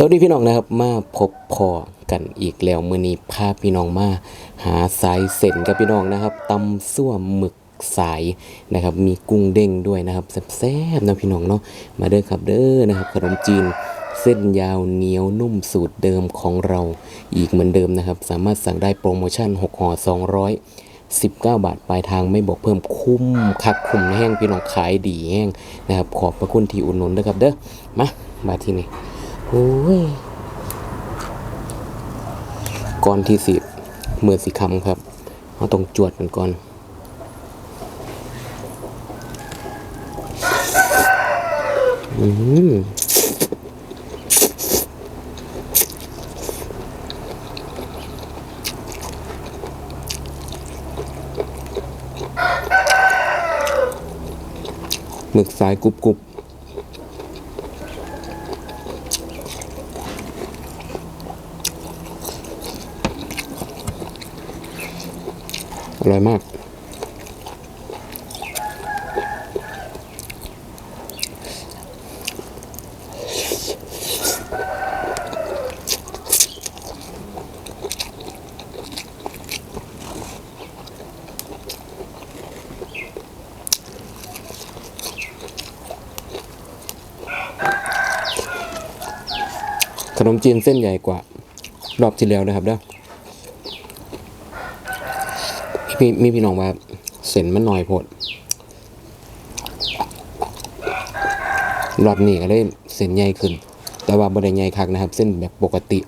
สวัสดีพี่น้องนะครับมาพบพอกันอีกแล้วมือนี้พาพี่น้องมาหาสายเส้นกับพี่น้องนะครับตำซั่วหมึกสายนะครับ มีกุ้งเด้งด้วยนะครับแซ่บๆนะพี่น้องเนาะมาเด้อครับเด้อนะครับขนมจีนเส้นยาวเหนียวนุ่มสูตรเดิมของเราอีกเหมือนเดิมนะครับ สามารถสั่งได้โปรโมชั่น 6ห่อ200 19 บาทปลายทางไม่บอกเพิ่มคุ้มคักคุ้มแห้งพี่น้องขายดีแห้งนะครับขอบพระคุณที่อุดหนุนนะครับเด้อมามาที่นี่ โอ้ยก่อนที่สิเมื่อสิคำครับเราต้องจวดมันก่อนอืมหมึกสายกรุบกรุบ ร่อยมากขนมจีนเส้นใหญ่กว่ารอบที่แล้วนะครับเด้อ พี่มีพี่น้องว่าเส้นมันหน้อยโพดรอบนี้ก็เลยเส้นใหญ่ขึ้น แต่ว่าบ่ได้ใหญ่คักนะครับ เส้นแบบปกติ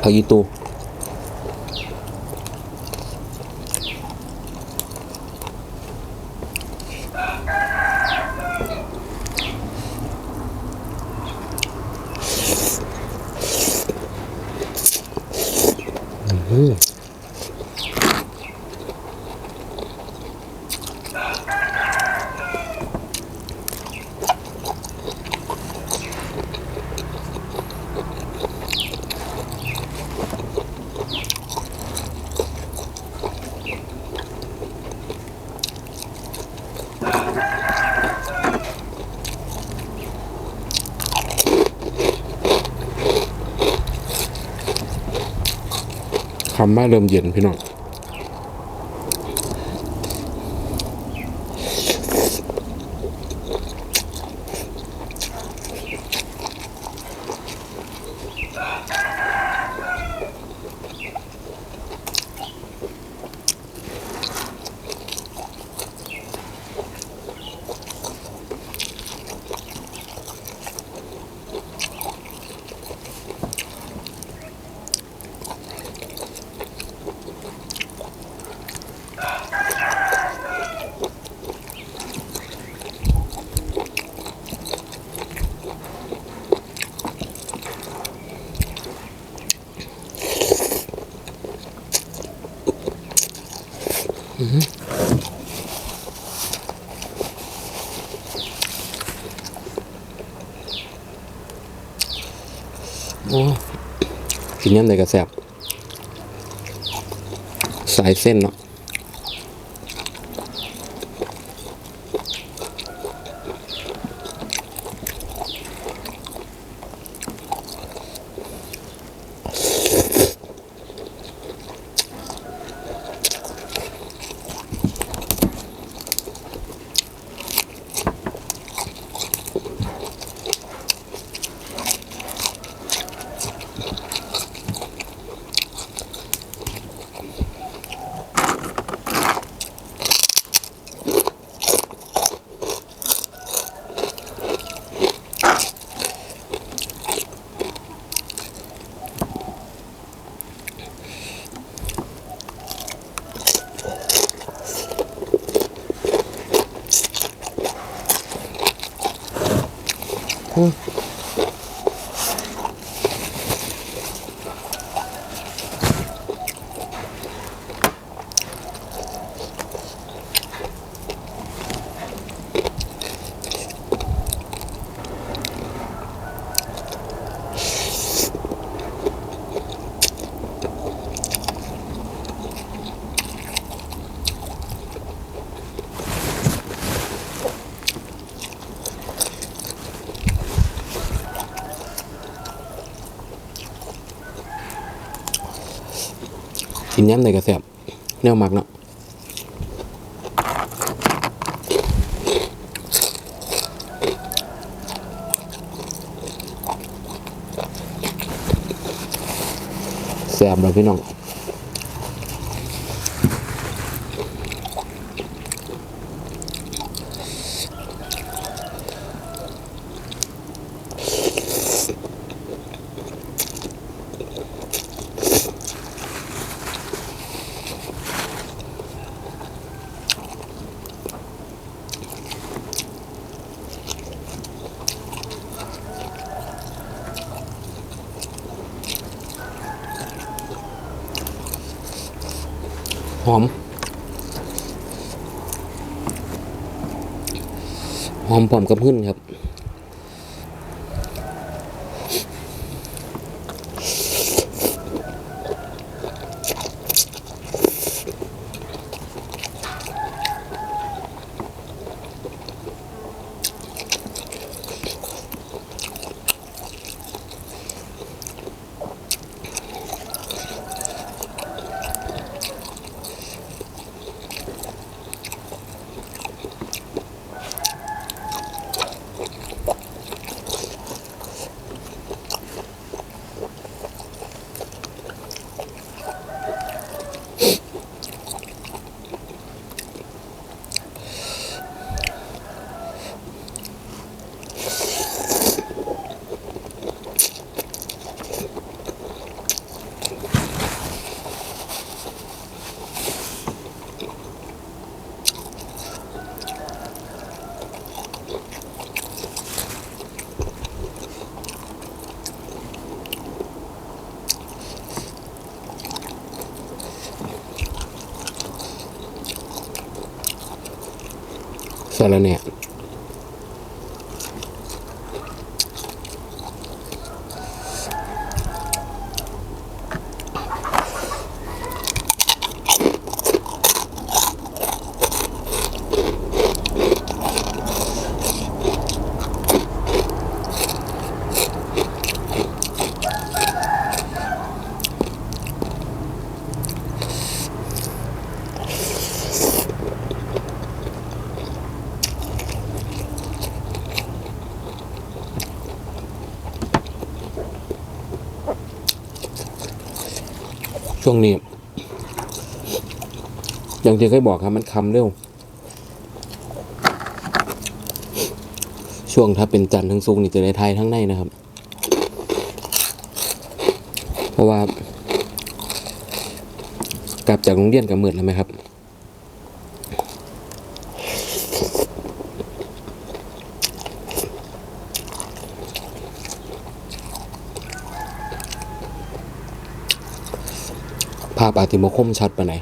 เอาอีตู อืมำว่าเริ่มเย็นพี่น้อง โอ้กินยำใดกระแสบสายเส้นเนาะ กินย้ำในกระแสบแนวมักเนาะแสบเลยพี่น้อง หอม หอมปอมกับหึ่นครับ สารเนี่ ช่วงนี้ อย่างที่เคยบอกครับมันคำเร็ว ช่วงถ้าเป็นจันทร์ทั้งซุกนี่จะได้ไทยทั้งในนะครับ เพราะว่ากลับจากโรงเรียนกับมืดแล้วไหมครับาพอาติมคมชัดปะไหน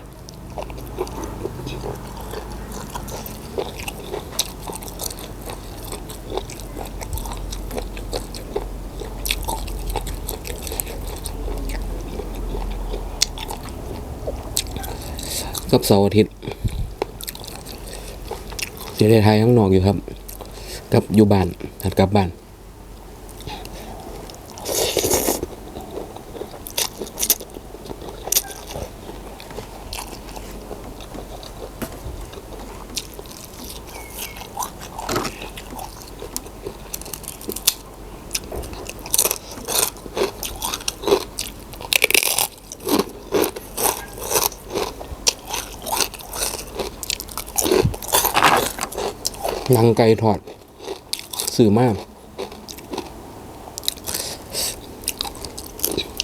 กับเสาร์อาทิตย์เสียไทยข้างนอกอยู่ครับ กับอยู่บ้านถัดกลับบ้าน หนังไก่ทอดสื่อมาก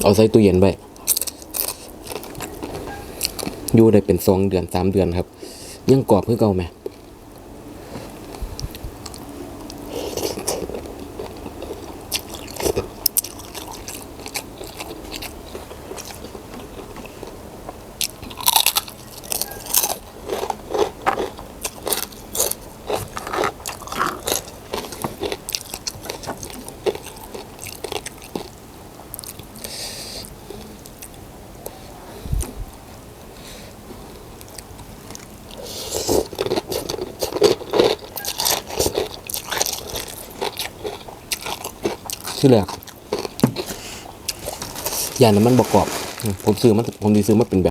เอาใส่ตู้เย็นไว้อยู่ได้เป็นสองเดือนสามเดือนครับ ยังกรอบเพื่อเก่าไหม ที่แรกยาน้ำมันประกอบ ผมซื้อมาผมดีซื้อมาเป็นแบบ